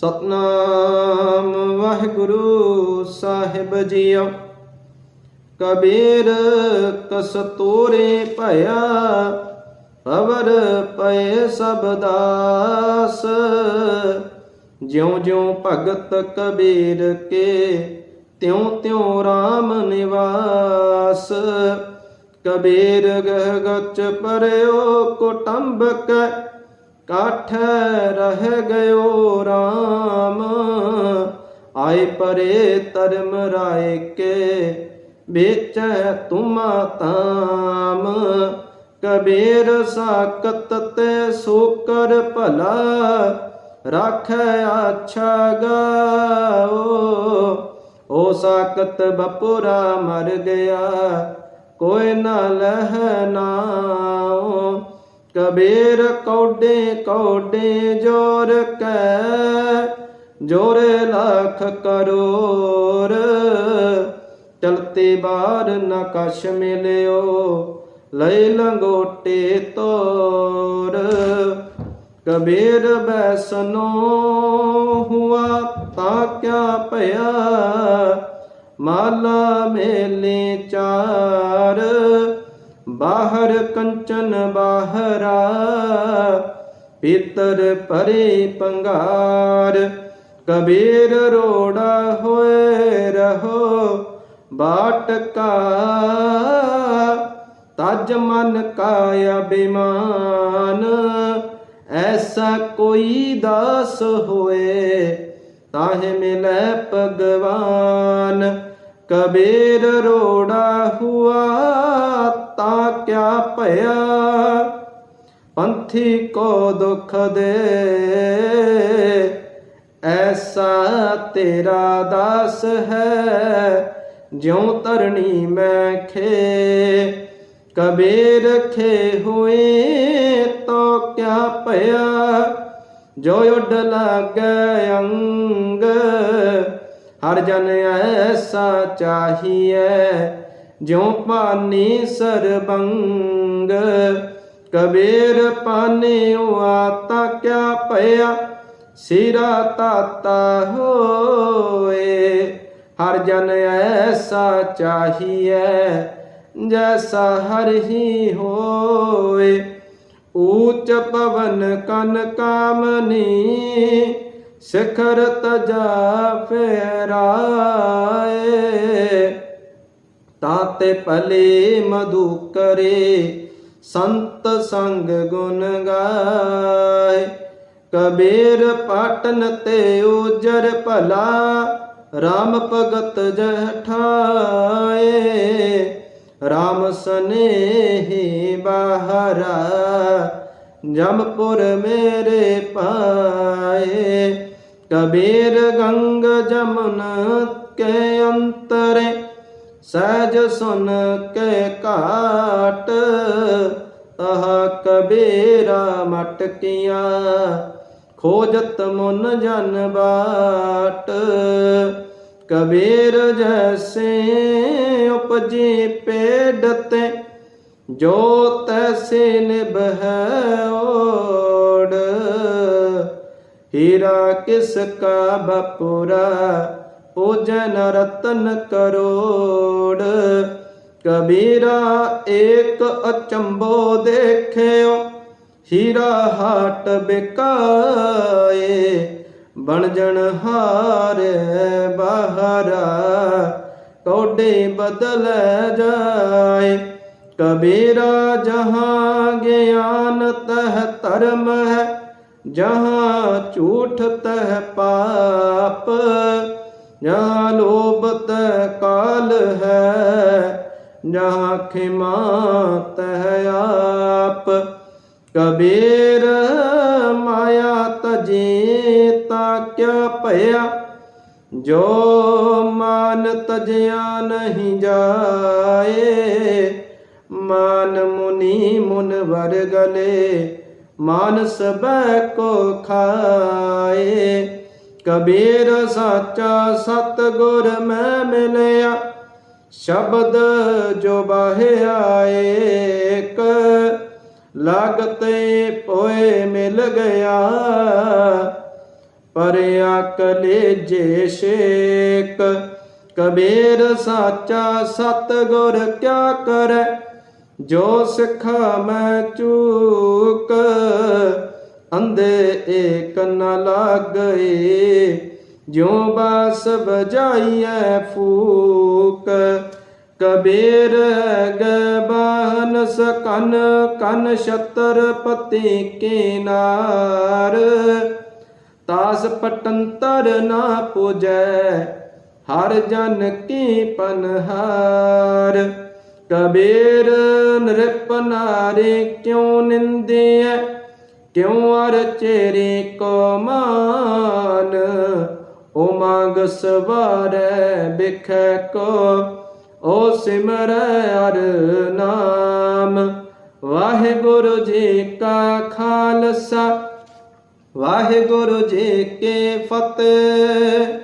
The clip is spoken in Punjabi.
ਸਤਨਾਮ ਵਾਹਿਗੁਰੂ ਸਾਹਿਬ ਜੀਓ। ਕਬੀਰ ਕਸ ਤੋਰੇ ਭਇਆ, ਅਵਰ ਪਏ ਸਭ ਦਾਸ। ਜਿਉ ਜਿਉ ਭਗਤ ਕਬੀਰ ਕੇ ਤਿਉ ਤਿਉ RAM ਨਿਵਾਸ। ਕਬੀਰ ਗਹ ਗਚ ਪਰਿਓ ਕੁਟੰਬਕ ਕਾਠ ਰਹਿ ਗਇਓ RAM ਆਏ ਪਰੇ ਧਰਮ ਰਾਏ ਕੇ, ਵੇਚੈ ਤੁਮਾ ਤਾਮ। ਕਬੀਰ ਸਾਕਤ ਤੇ ਸੋਕਰ ਭਲਾ, ਰਾਖੈ ਆਛਾ ਗਾਓ। ਓ ਸਾਕਤ ਬਪੁਰਾ ਮਰ ਗਿਆ, ਕੋਈ ਨਾ ਲਹਿ ਨਾਉ। ਕਬੀਰ ਕੌਡੇ ਕੌਡੇ ਜੋਰ ਕੈ, ਜੋਰੇ ਲੱਖ ਕਰੋਰ। ਚਲਤੇ ਬਾਰ ਨ ਕਛ ਮਿਲਿਓ ਲੈ ਲੰਗੋਟੇ ਤੋਰ। ਕਬੀਰ ਬੈਸਨੋ ਹੁਆ ਤਾਂ ਕਿਆ ਭਇਆ, ਮਾਲਾ ਮੇਲੇ ਚਾਰ। ਬਾਹਰ ਕੰਚਨ ਬਾਹਰਾ, ਪੀਤਰ ਪਰੇ ਪੰਗਾਰ। ਕਬੀਰ ਰੋੜਾ ਹੋਏ ਰਹੋ ਬਾਟ ਕਾ ਤਜ ਮਨ ਕਾਇਆ ਬਿਮਾਨ ਐਸਾ ਕੋਈ ਦਾਸ ਹੋਏ, ਤਾਹੇ ਮਿਲੈ ਭਗਵਾਨ। ਕਬੀਰ ਰੋੜਾ ਹੁਆ, ਤਾ ਕਿਆ ਭਇਆ? ਪੰਥੀ ਕੋ ਦੁਖ ਦੇ। ਐਸਾ ਤੇਰਾ ਦਾਸ ਹੈ, ਜਿਉ ਤਰਣੀ ਮੈਂ ਖੇ। ਕਬੀਰ ਖੇ ਹੋਏ ਤੋ ਕਿਆ ਭਇਆ? ਜੋ ਉੱਡ ਲਾਗੈ ਅੰਗ, ਹਰ ਜਨ ਐਸਾ ਚਾਹੀਐ। ਜਿਉ ਪਾਨੀ ਸਰਬੰਗ, ਕਬੀਰ ਪਾਨਿਓ ਆਤਾ ਕਿਆ ਭਇਆ, ਸਿਰਾ ਤਾਤਾ ਹੋਏ। ਹਰ ਜਨ ਐਸਾ ਚਾਹੀਐ, ਜੈਸਾ ਹਰ ਹੀ ਹੋਏ। ਊਚ ਪਵਨ ਕਨ ਕਾਮਨੀ, ਸਿਖਰ ਤਜਾ ਫੇਰਾਏ। ਤਾਤੇ ਭਲੇ ਮਧੂ ਕਰੇ, ਸੰਤ ਸੰਗ ਗੁਣ ਗਾਏ। ਕਬੀਰ ਪਾਟਨ ਤੇ ਉਜਰ ਭਲਾ RAM ਭਗਤ ਜਠਾਏ RAM ਸਨੇਹੀ ਬਾਹਰਾ, ਜਮਪੁਰ ਮੇਰੇ ਪਾਏ। ਕਬੀਰ ਗੰਗ ਜਮਨ ਕੇ ਅੰਤਰੇ ਸਹਿਜ ਸੁਨ ਕੇ ਘਾਟ ਤਹ ਕਬੀਰਾ ਮਟਕੀਆਂ ਖੋਜਤ ਮੁਨ ਜਨ ਬਾਟ, ਕਬੀਰ ਜੈਸੇ ਉਪਜੀ ਪੇੜ ਤੇ, ਜੋ ਤੈਸੇ ਨਿਭੈ ਓੜ ਹੀਰਾ ਕਿਸ ਕਾ ਬਪੁਰਾ ਪੂਜਨ ਰਤਨ ਕਰੋੜ। ਕਬੀਰਾ ਏਕ ਅਚੰਬੋ ਦੇਖਿਓ, ਹੀਰਾ ਹਾਟ ਬਿਕਾਏ ਬਣਜਣ ਹਾਰ ਬਾਹਰਾ, ਕੋਡੇ ਬਦਲ ਜਾਏ। ਕਬੀਰਾ ਜਹਾਂ ਗਿਆਨ ਤਹ ਧਰਮ ਹੈ, ਜਹਾਂ ਝੂਠ ਤਹ ਪਾਪ। ਜਹਾਂ ਲੋਭ ਕਾਲ ਹੈ ਜਹਾਂ ਖਿਮਾ ਤਹ ਆਪ ਕਬੀਰ ਮਾਇਆ ਤਜੇ ਤਾਂ ਕਿਆ ਭਇਆ ਜੋ ਮਾਨ ਤਜਿਆ ਨਹੀਂ ਜਾਏ ਮਾਨ ਮੁਨੀ ਮੁਨ ਵਰ ਗਲੇ ਮਾਨਸ ਬੈ ਕੋ ਖਾਏ ਕਬੀਰ ਸਾਚਾ ਸਤ ਗੁਰ ਮੈਂ ਮਿਲਿਆ, ਸ਼ਬਦ ਜੋ ਬਾਹਿਆ ਏਕ ਲਾਗਤੇ ਪੋਏ ਮਿਲ ਗਿਆ ਪਰਿਆ ਕਲੇਜੇ ਸ਼ੇਕ ਕਬੀਰ ਸਾਚਾ ਸਤਗੁਰ ਕਿਆ ਕਰੈ, ਜੋ ਸਿਖਾ ਮੈਂ ਚੂਕ। ਅੰਧੇ ਏਕ ਨ ਲਾਗਏ, ਜਿਉ ਬਾਸ ਬਜਾਈਐ ਫੂਕ। ਕਬੀਰ ਗਬਾਨ ਸਕਨ, ਕਨ ਛਤਰਪਤੀ ਕੇ ਨਾਰ ਤਾਸ ਪਟੰਤਰ ਨਾ ਪੂਜੈ, ਹਰ ਜਨ ਕੀ ਪਨਹਾਰ। ਕਬੀਰ ਨ੍ਰਿਪ ਨਾਰੇ ਕਿਉ ਨਿੰਦਿਐ? ਕਿਉ ਅਰ ਚੇਰੇ ਕੋ ਮਾਨ? ਓ ਸਵਾਰੈ ਬਿਖੈ ਕੋ, ਓ ਸਿਮਰੈ ਅਰ ਨਾਮ। ਵਾਹਿਗੁਰੂ ਜੀ ਕਾ ਖਾਲਸਾ, ਵਾਹਿਗੁਰੂ ਜੀ ਕੀ ਫਤਿਹ।